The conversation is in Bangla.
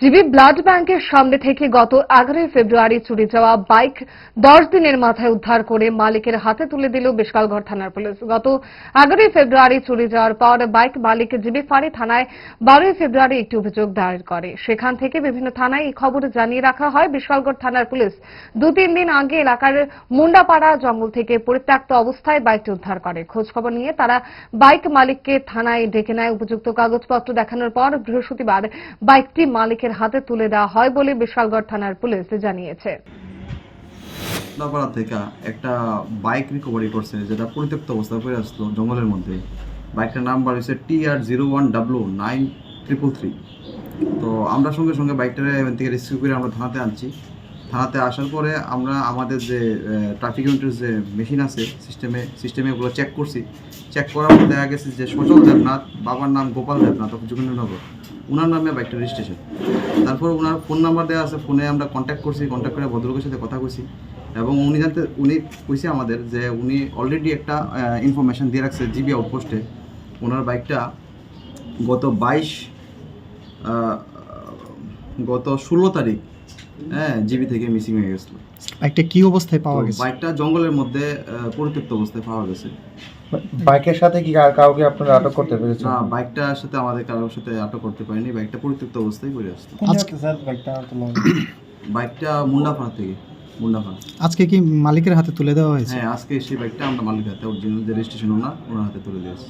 জিবি ব্লাড ব্যাংকের সামনে থেকে গত এগারোই ফেব্রুয়ারি চুরি যাওয়া বাইক দশ দিনের মাথায় উদ্ধার করে মালিকের হাতে তুলে দিল বিশালগড় থানার পুলিশ। গত এগারোই ফেব্রুয়ারি চুরি যাওয়ার পর বাইক মালিক জিবি ফাঁড়ি থানায় বারোই ফেব্রুয়ারি একটি অভিযোগ দায়ের করে। সেখান থেকে বিভিন্ন থানায় এই খবর জানিয়ে রাখা হয়। বিশালগড় থানার পুলিশ দু তিন দিন আগে এলাকার মুন্ডাপাড়া জঙ্গল থেকে পরিত্যক্ত অবস্থায় বাইকটি উদ্ধার করে। খোঁজ খবর নিয়ে তারা বাইক মালিককে থানায় ডেকে নেয়। উপযুক্ত কাগজপত্র দেখানোর পর বৃহস্পতিবার বাইকটি মালিকের হাতে তুলে দেওয়া হয় বলে বিশালগড় থানার পুলিশ জানিয়েছে। পাড়া থেকে একটা বাইক রিকভারি করছে, যেটা পরিত্যক্ত অবস্থায় পড়ে আসলো জঙ্গলের মধ্যে। বাইকটার নাম্বার হচ্ছে T R zero one W nine triple three তো আমরা সঙ্গে সঙ্গে বাইকটারে এখান থেকে রেস্কিউ করে আমরা থানাতে আনছি। থানাতে আসার পরে আমরা আমাদের যে ট্রাফিক ইউনিটের যে মেশিন আছে সিস্টেমে সিস্টেমে ওগুলো চেক করছি। চেক করার পর দেখা গেছে যে সচল দেবনাথ, বাবার নাম গোপাল দেবনাথ যোগেন্দ্রনগর। ওনার নামে বাইকটা রেজিস্ট্রেশন তারপর ওনার ফোন নাম্বার দেওয়া আছে ফোনে আমরা কন্ট্যাক্ট করছি কন্ট্যাক্ট করে ভদ্রলোকের সাথে কথা কইছি এবং উনি জানতে, উনি কইছে আমাদের যে উনি অলরেডি একটা ইনফরমেশন দিয়ে রাখছে জিবি আউটপোস্টে ওনার বাইকটা গত বাইশ গত ষোলো তারিখ হ্যাঁ জিবি থেকে মিসিং হয়ে গেছিল। একটা কি অবস্থায় পাওয়া গেছে? বাইকটা জঙ্গলের মধ্যে পরিত্যক্ত অবস্থায় পাওয়া গেছে। বাইকের সাথে কি আর কাউকে আপনারা আটক করতে পেরেছেন? না বাইকটার সাথে আমাদের কারোর সাথে আটক করতে পারিনি। বাইকটা পরিত্যক্ত অবস্থায় পড়ে আজকে স্যার বাইকটা? বাইকটা মুন্ডাপাড়া থেকে মুন্ডাপাড়া আজকে কি মালিকের হাতে তুলে দেওয়া হয়েছে? হ্যাঁ আজকে সেই বাইকটা আমরা মালিক হাতে অরিজিনাল যে রেজিস্ট্রেশন ওনার ওনার হাতে তুলে দিয়েছি।